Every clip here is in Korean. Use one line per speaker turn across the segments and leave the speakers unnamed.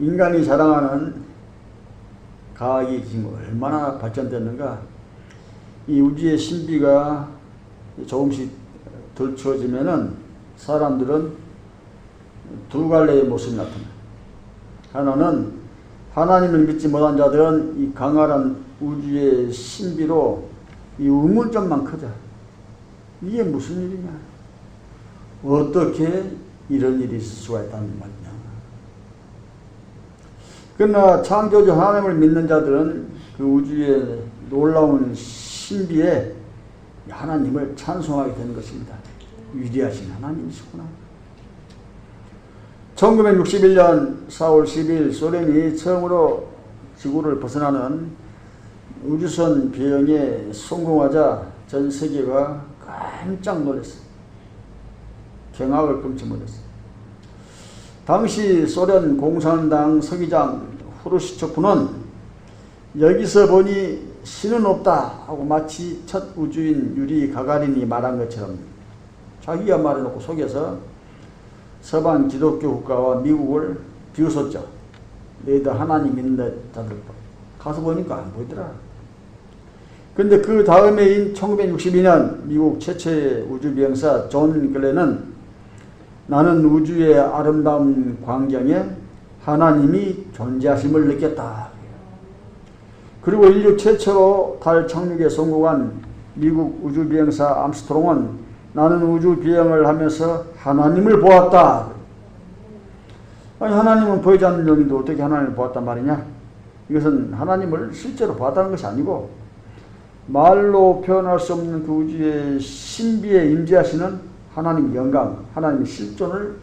인간이 자랑하는 과학이 지금 얼마나 발전됐는가. 이 우주의 신비가 조금씩 덜추어지면은 사람들은 두 갈래의 모습이 나타나. 하나는 하나님을 믿지 못한 자들은 이 강활한 우주의 신비로 이 의문점만 크다. 이게 무슨 일이냐? 어떻게 이런 일이 있을 수가 있다는 말이냐? 그러나 창조주 하나님을 믿는 자들은 그 우주의 놀라운 신비에 하나님을 찬송하게 되는 것입니다. 위대하신 하나님이시구나. 1961년 4월 10일 소련이 처음으로 지구를 벗어나는 우주선 비행에 성공하자 전 세계가 깜짝 놀랐어요. 경악을 금치 못했어요. 당시 소련 공산당 서기장 후르시초프는 여기서 보니 신은 없다 하고 마치 첫 우주인 유리 가가린이 말한 것처럼 자기가 말해놓고 속여서 서방 기독교 국가와 미국을 비웃었죠. 너희들 하나님 믿는 자들 가서 보니까 안 보이더라. 근데 그 다음해인 1962년 미국 최초의 우주비행사 존 글렌은 나는 우주의 아름다운 광경에 하나님이 존재하심을 느꼈다. 그리고 인류 최초로 달 착륙에 성공한 미국 우주비행사 암스트롱은 나는 우주 비행을 하면서 하나님을 보았다. 아니 하나님은 보이지 않는 영인데 어떻게 하나님을 보았단 말이냐? 이것은 하나님을 실제로 보았다는 것이 아니고 말로 표현할 수 없는 그 우주의 신비에 임재하시는 하나님 영광, 하나님의 실존을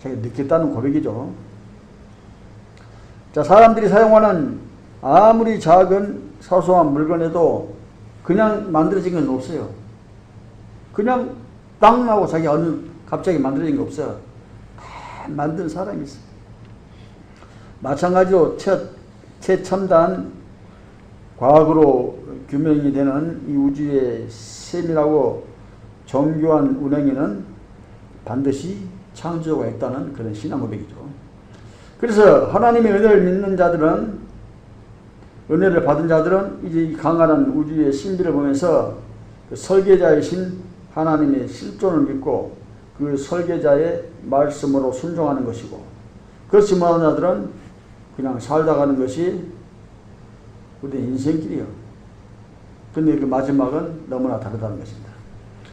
제가 느꼈다는 고백이죠. 자, 사람들이 사용하는 아무리 작은 사소한 물건에도 그냥 만들어진 건 없어요. 그냥 땅 나고 자기 어느 갑자기 만들어진 거 없어요. 다 만든 사람이 있어요. 마찬가지로 첫, 최첨단 과학으로 규명이 되는 이 우주의 세밀하고 정교한 운행에는 반드시 창조가 있다는 그런 신앙 고백이죠. 그래서 하나님의 은혜를 믿는 자들은 은혜를 받은 자들은 이제 이 강한한 우주의 신비를 보면서 그 설계자이신 하나님의 실존을 믿고 그 설계자의 말씀으로 순종하는 것이고 그렇지 못한 자들은 그냥 살다 가는 것이 우리 인생길이요. 근데 그 마지막은 너무나 다르다는 것입니다.